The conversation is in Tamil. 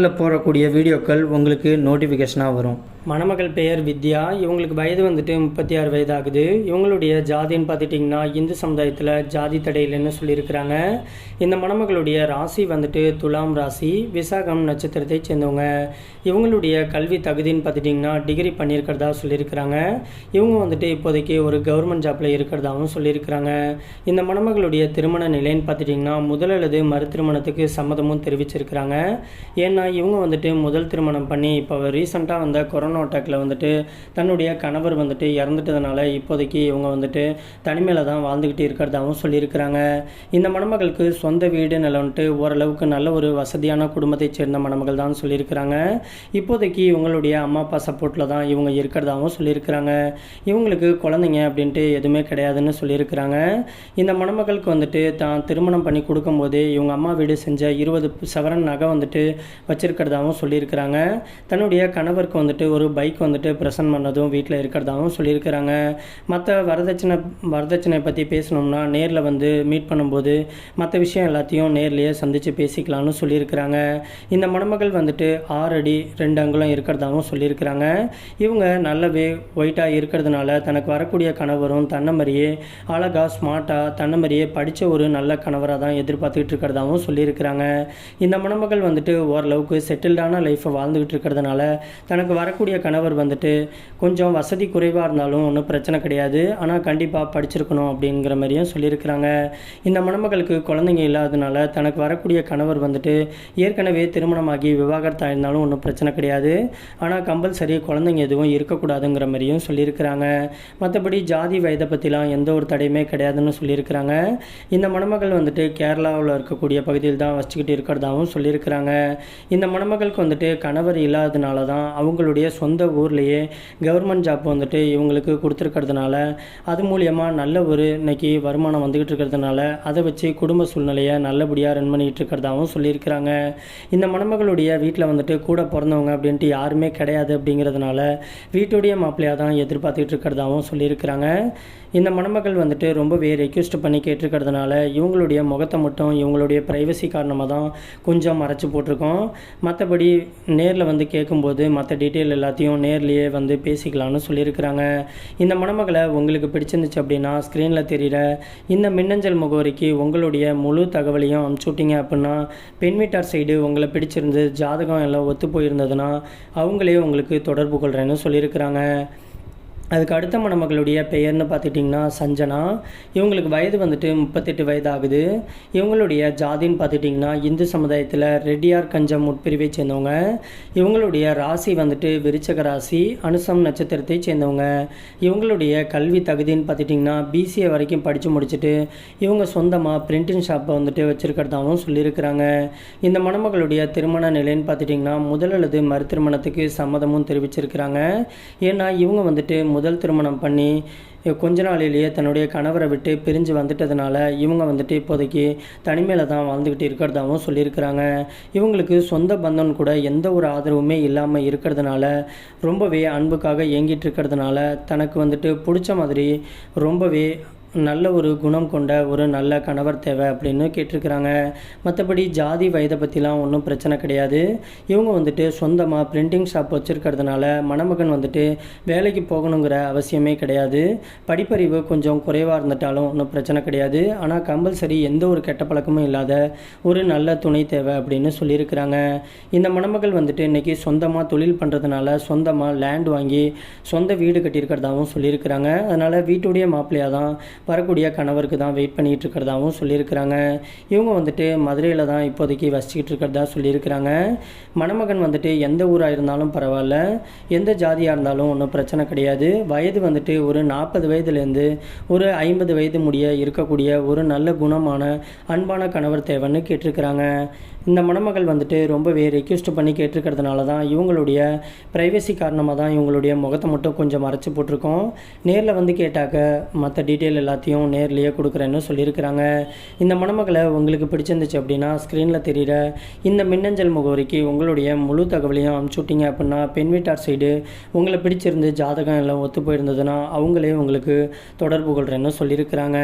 சேனலில் போடக்கூடிய வீடியோக்கள் உங்களுக்கு நோட்டிஃபிகேஷனாக வரும். மணமகள் பெயர் வித்யா. இவங்களுக்கு வயது வந்துட்டு முப்பத்தி ஆறு வயது ஆகுது இவங்களுடைய ஜாதின்னு பார்த்துட்டிங்கன்னா இந்து சமுதாயத்தில் ஜாதி தடையில்லைன்னு சொல்லியிருக்கிறாங்க. இந்த மணமகளுடைய ராசி வந்துட்டு துலாம் ராசி விசாகம் நட்சத்திரத்தை சேர்ந்தவங்க. இவங்களுடைய கல்வி தகுதின்னு பார்த்துட்டிங்கன்னா டிகிரி பண்ணியிருக்கிறதா சொல்லியிருக்கிறாங்க. இவங்க வந்துட்டு இப்போதைக்கு ஒரு கவர்மெண்ட் ஜாப்பில் இருக்கிறதாகவும் சொல்லியிருக்கிறாங்க. இந்த மணமகளுடைய திருமண நிலைன்னு பார்த்துட்டிங்கன்னா முதல் அல்லது மறு திருமணத்துக்கு சம்மதமும் தெரிவிச்சிருக்கிறாங்க. ஏன்னா இவங்க வந்துட்டு முதல் திருமணம் பண்ணி இப்போ ரீசெண்டாக வந்த கொரோனா அட்டாக்ல வந்துட்டு தன்னுடைய கணவர் வந்துட்டு இறந்துட்டதுனால இப்போதைக்கு இவங்க வந்துட்டு தனிமையில் தான் வாழ்ந்துக்கிட்டு இருக்கிறதாகவும் சொல்லியிருக்கிறாங்க. இந்த மணமகளுக்கு சொந்த வீடு நிலம்ட்டு ஓரளவுக்கு நல்ல ஒரு வசதியான குடும்பத்தைச் சேர்ந்த மணமகள் தான் சொல்லியிருக்கிறாங்க. இப்போதைக்கு இவங்களுடைய அம்மா அப்பா சப்போர்ட்டில் தான் இவங்க இருக்கிறதாகவும் சொல்லியிருக்கிறாங்க. இவங்களுக்கு குழந்தைங்க அப்படின்ட்டு எதுவுமே கிடையாதுன்னு சொல்லியிருக்கிறாங்க. இந்த மணமகளுக்கு வந்துட்டு தான் திருமணம் பண்ணி கொடுக்கும்போது இவங்க அம்மா வீடு செஞ்ச இருபது சவரன் நகை வந்துட்டு வச்சு வச்சுருக்கிறதாகவும் சொல்லியிருக்கிறாங்க. தன்னுடைய கணவருக்கு வந்துட்டு ஒரு பைக் வந்துட்டு ப்ரெசன்ட் பண்ணதும் வீட்டில் இருக்கிறதாகவும் சொல்லியிருக்கிறாங்க. மற்ற வரதட்சணை வரதட்சணை பற்றி பேசணும்னா நேரில் வந்து மீட் பண்ணும்போது மற்ற விஷயம் எல்லாத்தையும் நேர்லேயே சந்தித்து பேசிக்கலாம்னு சொல்லியிருக்கிறாங்க. இந்த மணமகள் வந்துட்டு ஆறு அடி ரெண்டு அங்குலம் இருக்கிறதாகவும் சொல்லியிருக்கிறாங்க. இவங்க நல்லவே ஒயிட்டாக இருக்கிறதுனால தனக்கு வரக்கூடிய கணவரும் தன்னை மாதிரியே அழகாக ஸ்மார்ட்டாக தன்னை மாதிரியே படித்த ஒரு நல்ல கணவராக தான் எதிர்பார்த்துக்கிட்டு இருக்கிறதாகவும் சொல்லியிருக்கிறாங்க. இந்த மணமகள் வந்துட்டு ஓரளவுக்கு செட்டில்டான லைஃப்பை வாழ்ந்துக்கிட்டு இருக்கிறதுனால தனக்கு வரக்கூடிய கணவர் வந்துட்டு கொஞ்சம் வசதி குறைவாக இருந்தாலும் ஒன்றும் பிரச்சனை கிடையாது. ஆனால் கண்டிப்பாக படிச்சிருக்கணும் அப்படிங்கிற மாதிரியும் சொல்லியிருக்கிறாங்க. இந்த மணமகளுக்கு குழந்தைங்க இல்லாததுனால தனக்கு வரக்கூடிய கணவர் வந்துட்டு ஏற்கனவே திருமணமாகி விவாகரத்தாக இருந்தாலும் ஒன்றும் பிரச்சனை கிடையாது. ஆனால் கம்பல்சரி குழந்தைங்க எதுவும் இருக்கக்கூடாதுங்கிற மாதிரியும் சொல்லியிருக்கிறாங்க. மற்றபடி ஜாதி வயதை பற்றிலாம் எந்த ஒரு தடையுமே கிடையாதுன்னு சொல்லியிருக்கிறாங்க. இந்த மணமகள் வந்துட்டு கேரளாவில் இருக்கக்கூடிய பகுதியில் தான் வச்சுக்கிட்டு இருக்கிறதாகவும் சொல்லியிருக்கிறாங்க. இந்த இந்த மணமகளுக்கு வந்துட்டு கணவர் இல்லாததுனால தான் அவங்களுடைய சொந்த ஊர்லேயே கவர்மெண்ட் ஜாப் வந்துட்டு இவங்களுக்கு கொடுத்துருக்கிறதுனால அது மூலியமாக நல்ல ஒரு இன்னைக்கு வருமானம் வந்துக்கிட்டு இருக்கிறதுனால அதை வச்சு குடும்ப சூழ்நிலையை நல்லபடியாக ரன் பண்ணிகிட்டு இருக்கிறதாகவும் சொல்லியிருக்கிறாங்க. இந்த மணமகளுடைய வீட்டில் வந்துட்டு கூட பிறந்தவங்க அப்படின்ட்டு யாருமே கிடையாது அப்படிங்கிறதுனால வீட்டுடைய மாப்பிள்ளையாக தான் எதிர்பார்த்துக்கிட்டு இருக்கிறதாகவும் சொல்லியிருக்கிறாங்க. இந்த மணமகள் வந்துட்டு ரொம்பவே ரெக்வெஸ்ட் பண்ணி கேட்டிருக்கிறதுனால இவங்களுடைய முகத்தை மட்டும் இவங்களுடைய ப்ரைவசி காரணமாக தான் கொஞ்சம் மறைச்சி போட்டிருக்கோம். மற்றபடி நேரில் வந்து கேட்கும்போது மற்ற டீட்டெயில் எல்லாத்தையும் நேர்லேயே வந்து பேசிக்கலாம்னு சொல்லியிருக்கிறாங்க. இந்த மணமகளை உங்களுக்கு பிடிச்சிருந்துச்சு அப்படின்னா ஸ்க்ரீனில் தெரிகிற இந்த மின்னஞ்சல் முகவரிக்கு உங்களுடைய முழு தகவலையும் அனுப்பிச்சு விட்டீங்க அப்படின்னா பெண் வீட்டார் சைடு உங்களை பிடிச்சிருந்து ஜாதகம் எல்லாம் ஒத்து போயிருந்ததுன்னா அவங்களே உங்களுக்கு தொடர்பு கொள்கிறேன்னு சொல்லியிருக்கிறாங்க. அதுக்கு அடுத்த மணமகளுடைய பெயர்னு பார்த்துட்டிங்கன்னா சஞ்சனா. இவங்களுக்கு வயது வந்துட்டு முப்பத்தெட்டு வயது ஆகுது இவங்களுடைய ஜாதின்னு பார்த்துட்டிங்கன்னா இந்து சமுதாயத்தில் ரெட்டியார் கஞ்சம் உட்பிரிவை சேர்ந்தவங்க. இவங்களுடைய ராசி வந்துட்டு விருச்சக ராசி அனுசம் நட்சத்திரத்தை சேர்ந்தவங்க. இவங்களுடைய கல்வி தகுதின்னு பார்த்துட்டிங்கன்னா பிசிஏ வரைக்கும் படித்து முடிச்சுட்டு இவங்க சொந்தமாக பிரிண்டிங் ஷாப்பை வந்துட்டு வச்சுருக்கிறதாகவும் சொல்லியிருக்கிறாங்க. இந்த மணமகளுடைய திருமண நிலைன்னு பார்த்துட்டிங்கன்னா முதல் அல்லது மறு திருமணத்துக்கு சம்மதமும் தெரிவிச்சிருக்கிறாங்க. ஏன்னா இவங்க வந்துட்டு முதல் திருமணம் பண்ணி கொஞ்ச நாளிலேயே தன்னுடைய கணவரை விட்டு பிரிஞ்சு வந்துட்டதுனால இவங்க வந்துட்டு இப்போதைக்கு தனிமையில் தான் வாழ்ந்துக்கிட்டு இருக்கிறதாகவும் சொல்லியிருக்கிறாங்க. இவங்களுக்கு சொந்த பந்தம் கூட எந்த ஒரு ஆதரவுமே இல்லாமல் இருக்கிறதுனால ரொம்பவே அன்புக்காக இயங்கிட்டு இருக்கிறதுனால தனக்கு வந்துட்டு பிடிச்ச மாதிரி ரொம்பவே நல்ல ஒரு குணம் கொண்ட ஒரு நல்ல கணவர் தேவை அப்படின்னு கேட்டிருக்கிறாங்க. மற்றபடி ஜாதி வயதை பற்றிலாம் ஒன்றும் பிரச்சனை கிடையாது. இவங்க வந்துட்டு சொந்தமாக பிரிண்டிங் ஷாப் வச்சுருக்கிறதுனால மணமகன் வந்துட்டு வேலைக்கு போகணுங்கிற அவசியமே கிடையாது. படிப்பறிவு கொஞ்சம் குறைவாக இருந்துட்டாலும் ஒன்றும் பிரச்சனை கிடையாது. ஆனால் கம்பல்சரி எந்த ஒரு கெட்ட பழக்கமும் இல்லாத ஒரு நல்ல துணை தேவை அப்படின்னு சொல்லியிருக்கிறாங்க. இந்த மணமகள் வந்துட்டு இன்றைக்கி சொந்தமாக தொழில் பண்ணுறதுனால சொந்தமாக லேண்ட் வாங்கி சொந்த வீடு கட்டியிருக்கிறதாகவும் சொல்லியிருக்கிறாங்க. அதனால் வீட்டுடைய மாப்பிள்ளையாக தான் வரக்கூடிய கணவருக்கு தான் வெயிட் பண்ணிகிட்டு இருக்கிறதாவும் சொல்லியிருக்கிறாங்க. இவங்க வந்துட்டு மதுரையில் தான் இப்போதைக்கு வசிச்சுக்கிட்டு இருக்கிறதா சொல்லியிருக்கிறாங்க. மணமகன் வந்துட்டு எந்த ஊராக இருந்தாலும் பரவாயில்ல. எந்த ஜாதியாக இருந்தாலும் ஒன்றும் பிரச்சனை கிடையாது. வயது வந்துட்டு ஒரு நாற்பது வயதுலேருந்து ஒரு ஐம்பது வயது முடிய இருக்கக்கூடிய ஒரு நல்ல குணமான அன்பான கணவர் தேவைன்னு கேட்டிருக்கிறாங்க. இந்த மணமகள் வந்துட்டு ரொம்பவே ரெக்யூஸ்ட் பண்ணி கேட்டிருக்கிறதுனால தான் இவங்களுடைய ப்ரைவசி காரணமாக தான் இவங்களுடைய முகத்தை மட்டும் கொஞ்சம் மறைச்சி போட்டிருக்கோம். நேரில் வந்து கேட்டாக்க மற்ற டீட்டெயில் எல்லாத்தையும் நேர்லேயே கொடுக்குறேன்னு சொல்லியிருக்கிறாங்க. இந்த மணமகளை உங்களுக்கு பிடிச்சிருந்துச்சு அப்படின்னா ஸ்க்ரீனில் தெரிகிற இந்த மின்னஞ்சல் முகவரிக்கு உங்களுடைய முழு தகவலையும் அனுப்பிச்சுட்டிங்க அப்படின்னா பெண் வீட்டார் சைடு உங்களை பிடிச்சிருந்து ஜாதகம் எல்லாம் ஒத்து போயிருந்ததுன்னா அவங்களே உங்களுக்கு தொடர்பு கொள்கிறேன்னு சொல்லியிருக்கிறாங்க.